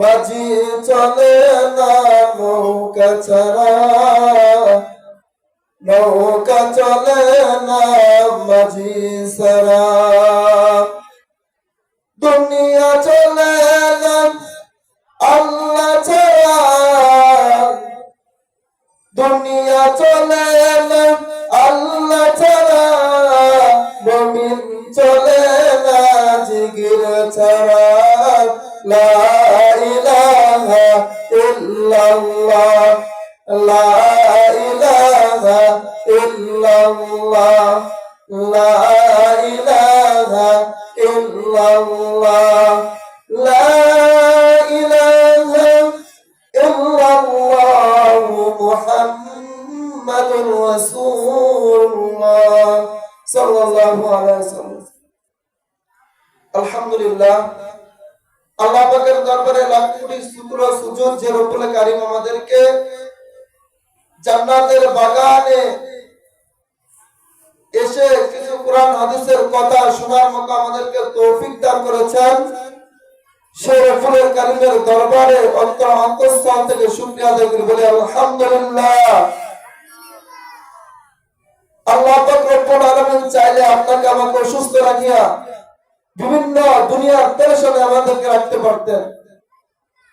বাজি চলে না নৌকা ছাড়া। নৌকা চলে না মাঝি সারা। দুনিয়া চলে না আল্লাহ ছাড়া। দুনিয়া চলে ইল্লাল্লাহ, লা ইলাহা ইল্লাল্লাহ মুহাম্মাদুর রাসূলুল্লাহ সাল্লাল্লাহু আলাইহি ওয়াসাল্লাম। আলহামদুলিল্লাহ, আল্লাহ পাকের দরবারে লাখ কোটি শুকর ও যে রব্বুল কারীম আমাদেরকে জান্নাতের বাগানে এসে কোরআন হাদিসের কথা শোনার মতো আমাদেরকে তৌফিক দান করেছেন। সেই দরবারে অন্তর থেকে আদায় করি আলহামদুলিল্লাহ। আল্লাহ রব্বুল আলামিন চাইলে আপনাকে রাখিয়া বিভিন্ন দুনিয়ার আমাদেরকে রাখতে পারতেন।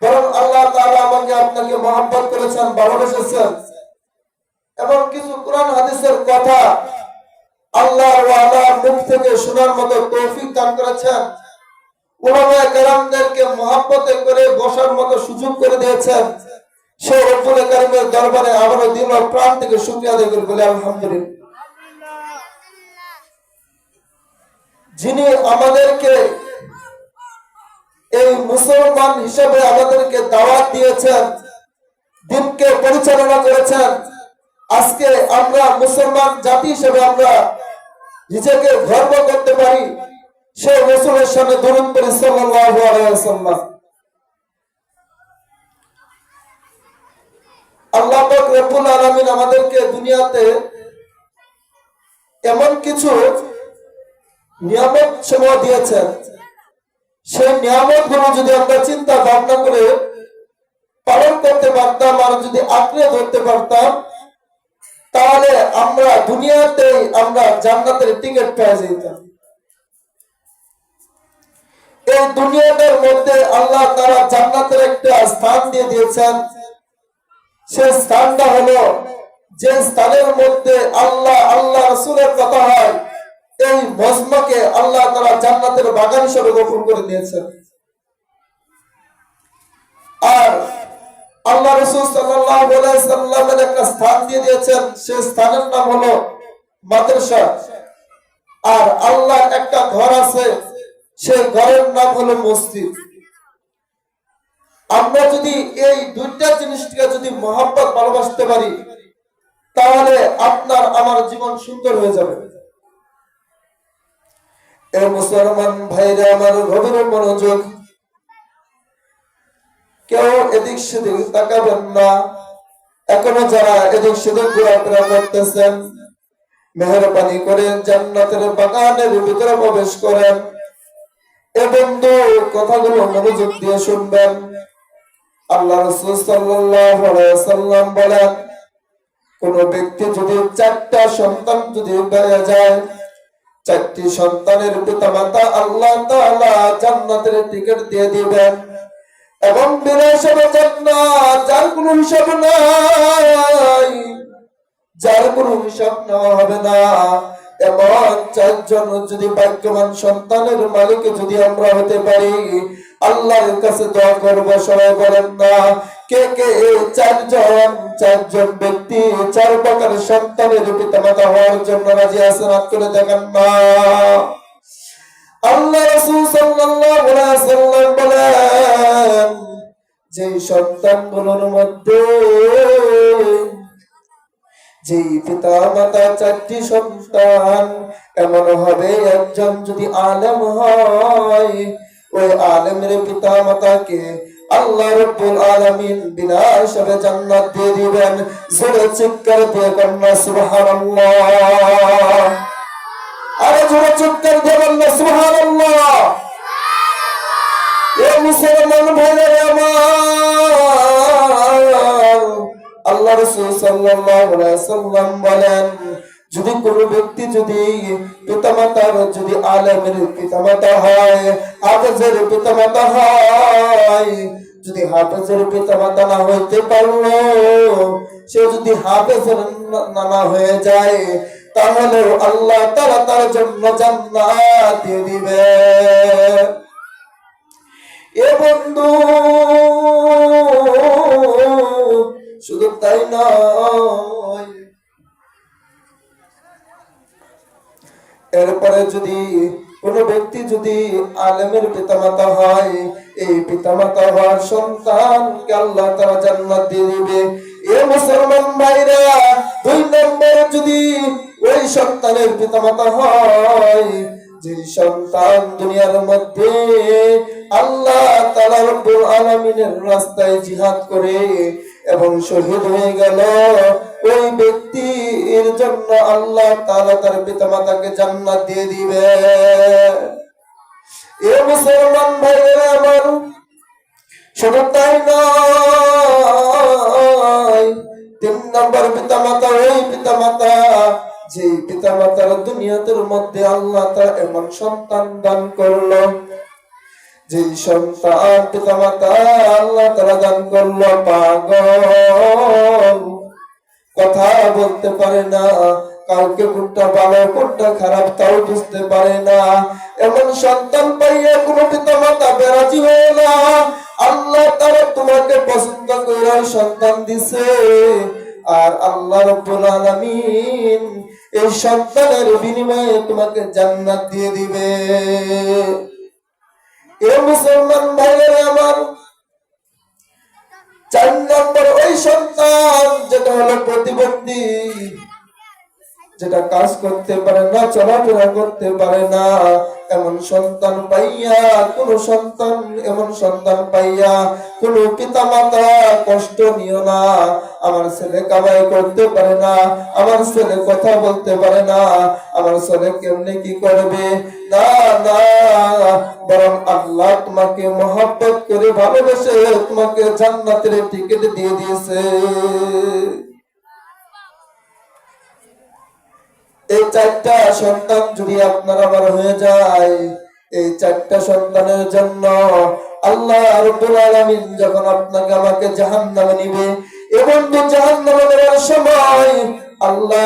বরং আল্লাহ তাআলা আমাকে আপনাকে মহব্বত করেছেন, ভালোবেসেছেন। এবং কিছু কোরআন হাদিসের কথা আল্লাহর ওয়ালার মুখ থেকে শোনার মতো তৌফিক দান করেছেন। উলামায়ে কেরামদেরকে মহব্বতে করে বসার মতো সুযোগ করে দিয়েছেন। সেই রব্বুল কারীমের দরবারে আবারও দিল প্রাণ থেকে শুকরিয়া আদায় করি বলে আলহামদুলিল্লাহ। যিনি আমাদেরকে এই মুসলমান হিসেবে আমাদেরকে দাওয়াত দিয়েছেন, দিনকে পরিচালনা করেছেন, আজকে আমরা মুসলমান জাতি হিসেবে আমরা নিজেকে গর্ব করতে পারি সেই রসুলের সামনে দরুদ করি সাল্লাল্লাহু আল্লাহ পাক রব্বুল আমাদেরকে দুনিয়াতে এমন কিছু নিয়ামত সমূহ দিয়েছেন। সেই নিয়ামতগুলো যদি আমরা চিন্তা ভাবনা করে পালন করতে পারতাম আর যদি আঁকড়ে ধরতে পারতাম তাহলে আমরা দুনিয়াতেই আমরা জান্নাতের টিকিট পেয়ে যেতাম। এই দুনিয়াটার মধ্যে আল্লাহ তারা জান্নাতের একটা স্থান দিয়ে দিয়েছেন। সে স্থানটা হলো, যে স্থানের মধ্যে আল্লাহ আল্লাহ রসুলের কথা হয়, এই মজমাকে আল্লাহ তারা জান্নাতের বাগান হিসেবে গোপন করে দিয়েছেন। আর আল্লাহ রসুল সাল্লামের একটা স্থান দিয়ে দিয়েছেন। সে স্থানের নাম হলো মাদ্রাসা। আর আল্লাহর একটা ঘর আছে সেই ঘরের নাম হলো মসজিদ। আমরা যদি এই দুইটা জিনিসটিকে যদি মহাব্বত ভালোবাসতে পারি, তাহলে আপনার আমার জীবন সুন্দর হয়ে যাবে। এ মুসলমান ভাইরা, আমার গভীর মনোযোগ কেউ এদিক সেদিক তাকাবেন না। এখনও যারা এদিক সেদিক ঘোরাফেরা করতেছেন, মেহরবানি করে জান্নাতের বাগানের ভিতরে প্রবেশ করেন। এ বন্ধু, কথাগুলো মনোযোগ দিয়ে শুনবেন। আল্লাহ রসুল সাল্লাম বলেন, কোন ব্যক্তি যদি চারটা সন্তান যদি বেড়ে যায়, চারটি সন্তানের পিতা মাতা আল্লাহ জান্নাতের টিকিট দিয়ে দিবেন। এবং যার কোনো হিসাব নাই। যার কোনো হিসাব নেওয়া হবে না। এমন চারজন যদি ভাগ্যবান সন্তানের মালিক যদি আমরা হতে পারি, আল্লাহর কাছে দোয়া করব, সবাই বলেন না। কে কে? চারজন চারজন ব্যক্তি, চার প্রকার সন্তানের পিতা মাতা হওয়ার জন্য রাজি আছেন, হাত তুলে দেখেন না। আল্লাহ রাসূল সাল্লাল্লাহু আলাইহি বলেন যে সন্তানগুলোর মধ্যে, যেই পিতা মাতা চারটি সন্তান, এমন হবে একজন যদি আলেম হয়, ওই আলেমের পিতা মাতাকে আল্লাহ রব্বুল আলামিন বিনা হিসাবে জান্নাত দিয়ে দিবেন। জোরে চিৎকার দিয়ে কন্যা সুবহানাল্লাহ। আরে জোরে চিৎকার দিয়ে কন্যা সুবহানাল্লাহ। এ মুসলমান যদি কোন ব্যক্তি যদি পিতামাতার যদি আলমের পিতামাতা হয় আকাশের পিতামাতা হয়, যদি হাফেজের পিতামাতা না হইতে পারল সে যদি হাফেজের নানা হয়ে যায় তাহলে আল্লাহ তারা তার জন্য জান্নাত দিবে। এ বন্ধু, শুধু তাই এরপরে যদি কোন ব্যক্তি যদি আলেমের পিতামাতা হয়, এই পিতামাতা হওয়ার সন্তানকে আল্লাহ তারা জান্নাত দিয়ে দিবে। এ মুসলমান ভাইরা, দুই নম্বর যদি ওই সন্তানের পিতামাতা হয় যে সন্তান দুনিয়ার মধ্যে আল্লাহ আলামিনের রাস্তায় জিহাদ করে এবং শহীদ হয়ে গেল। ওই ব্যক্তির জন্য আল্লাহ তাআলা তার পিতামাতাকে জান্নাত দিয়ে দিবে। এ মুসলমান ভাইয়েরা আমার শুধু তাই নয়, তিন নম্বর পিতামাতা, ওই পিতামাতা যে পিতামাতার দুনিয়াতের মধ্যে আল্লাহ তা এমন সন্তান দান করল। যে সন্তান পিতামাতা আল্লাহ তারা দান করল, পাগল। কথা বলতে পারে না কাউকে কোনটা ভালো, কোনটা খারাপ তাও বুঝতে পারে না। এমন সন্তান পাইয়া কোন পিতা মাতা বেরাজি হয়ে না। আল্লাহ তারা তোমাকে পছন্দ করে সন্তান দিছে। আর আল্লাহ রব্বুল আলামিন এই সন্তানের বিনিময়ে তোমাকে জান্নাত দিয়ে দিবে। মুসলমান ভাইয়ের আমার চার নম্বর ওই সন্তান যেটা হলো প্রতিবন্ধী। যেটা কাজ করতে পারে না, চলাফেরা করতে পারে না, এমন সন্তান পাইয়া, কোন সন্তান, এমন সন্তান পাইয়া, কোন পিতা মাতা কষ্ট নিও না, আমার ছেলে কামাই করতে পারে না, আমার ছেলে কথা বলতে পারে না, আমার ছেলে কেমনে কি করবে? না না, বরং আল্লাহ তোমাকে মহব্বত করে ভালোবেসে তোমাকে জান্নাতের টিকিট দিয়ে দিয়েছে। এই চারটা সন্তান যদি আপনার আমার হয়ে যায়, এই চারটা সন্তানের জন্য আল্লাহ যখন আপনাকে আমাকে জাহান্নামে নিবে এবং জাহান্নামে নেওয়ার সময় আল্লাহ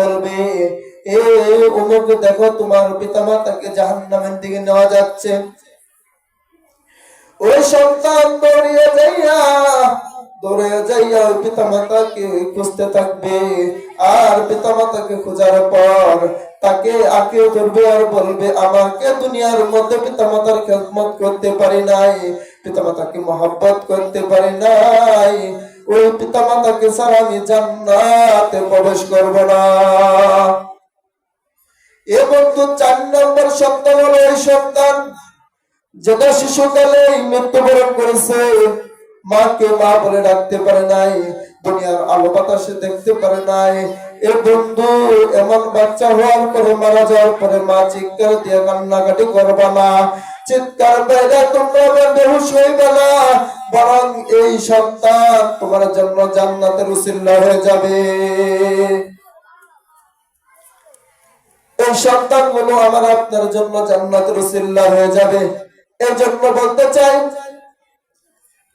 বলবে, এ অমুক দেখো তোমার পিতামাতাকে জাহান্নামের দিকে নেওয়া যাচ্ছে। ওই সন্তান দৌড়িয়ে যাইয়া দৌড়ে যাইয়া ওই পিতা মাতাকে খুঁজতে থাকবে। আর পিতা মাতাকে খোঁজার পর তাকে আঁকে ধরবে আর বলবে, আমাকে দুনিয়ার মধ্যে পিতা মাতার খেদমত করতে পারি নাই পিতা মাতাকে মহব্বত করতে পারি নাই। ওই পিতা মাতাকে ছাড়া আমি জান্নাতে প্রবেশ করব না। এবং তো চার নম্বর সন্তান হলো ওই সন্তান যেটা শিশুকালে মৃত্যুবরণ করেছে। মাকে মা বলে ডাকতে পারে নাই, দুনিয়ার আলো বাতাসে দেখতে পারে নাই। এ বন্ধু, এমন বাচ্চা হওয়ার পরে মারা যাওয়ার পরে মা চিৎকার দিয়ে কান্নাকাটি করবা না। চিৎকার তোমরা বেহুশ হইবে না। বরং এই সন্তান তোমার জন্য জান্নাতের উসিল্লা হয়ে যাবে। এই সন্তানগুলো আমার আপনার জন্য জান্নাতের উসিল্লা হয়ে যাবে। এই জন্য বলতে চাই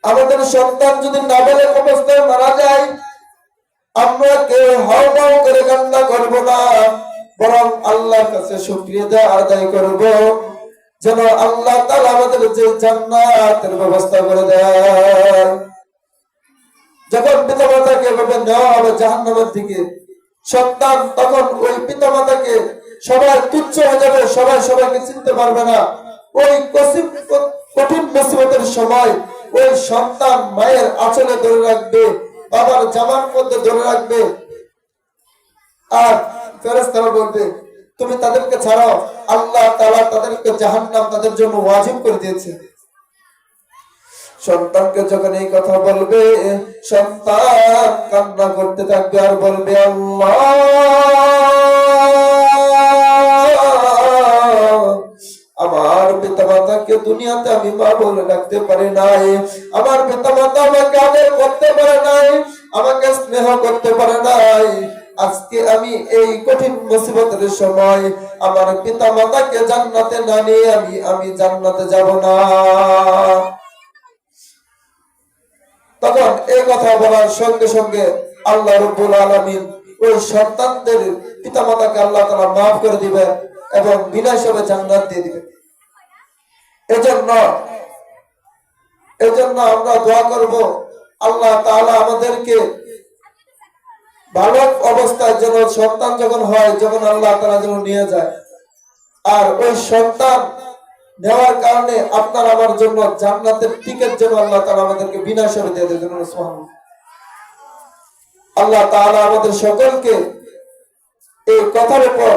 আমাদের সন্তান যদি নাবালক অবস্থায় মারা যায়, আমরা কেউ হাও মাও করে কান্না করব না, বরং আল্লাহর কাছে শুক্রিয়া আদায় করব, যেন আল্লাহ তাআলা আমাদের যে জান্নাতের ব্যবস্থা করে দেয় যখন পিতামাতাকে এভাবে নেওয়া হবে জাহান্নামের দিকে, সন্তান তখন ওই পিতা পিতামাতাকে সবাই তুচ্ছ হয়ে যাবে, সবাই সবাইকে চিনতে পারবে না। ওই কঠিন মুসিবতের সময় ওই সন্তান মায়ের আঁচলে ধরে রাখবে, বাবার জামার মধ্যে ধরে রাখবে। আর ফেরেস্তারা বলবে, তুমি তাদেরকে ছাড়াও আল্লাহ তাআলা তাদেরকে জাহান্নাম তাদের জন্য ওয়াজিব করে দিয়েছে। সন্তানকে যখন এই কথা বলবে, সন্তান কান্না করতে থাকবে আর বলবে, আল্লাহ! আমার পিতা মাতাকে দুনিয়াতে আমি মা বলে ডাকতে পারি নাই। আমার পিতা মাতা আমাকে আদর করতে পারে নাই, আমাকে স্নেহ করতে পারে নাই। আজকে আমি এই কঠিন মুসিবতের সময় আমার পিতা মাতাকে জান্নাতে না নিয়ে আমি আমি জান্নাতে যাব না। তখন এই কথা বলার সঙ্গে সঙ্গে আল্লাহ রব্বুল আলমিন ওই সন্তানদের পিতা মাতাকে আল্লাহ তারা মাফ করে দিবেন এবং বিনা হিসাবে জান্নাত দিয়ে দিবেন। এজন্য এজন্য আমরা দোয়া করব, আল্লাহ তাআলা আমাদেরকে ভালো অবস্থায় যেন সন্তান যখন হয়, যখন আল্লাহ তাআলা যেন নিয়ে যায় আর ওই সন্তান নেওয়ার কারণে আপনার আমার জন্য জান্নাতের টিকিট যেন আল্লাহ তাআলা আমাদেরকে বিনা হিসাবে দিয়ে সুবহানাল্লাহ। আল্লাহ তাআলা আমাদের সকলকে এই কথার উপর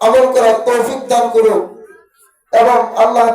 আমল করার তৌফিক দান করুক এবং আল্লাহ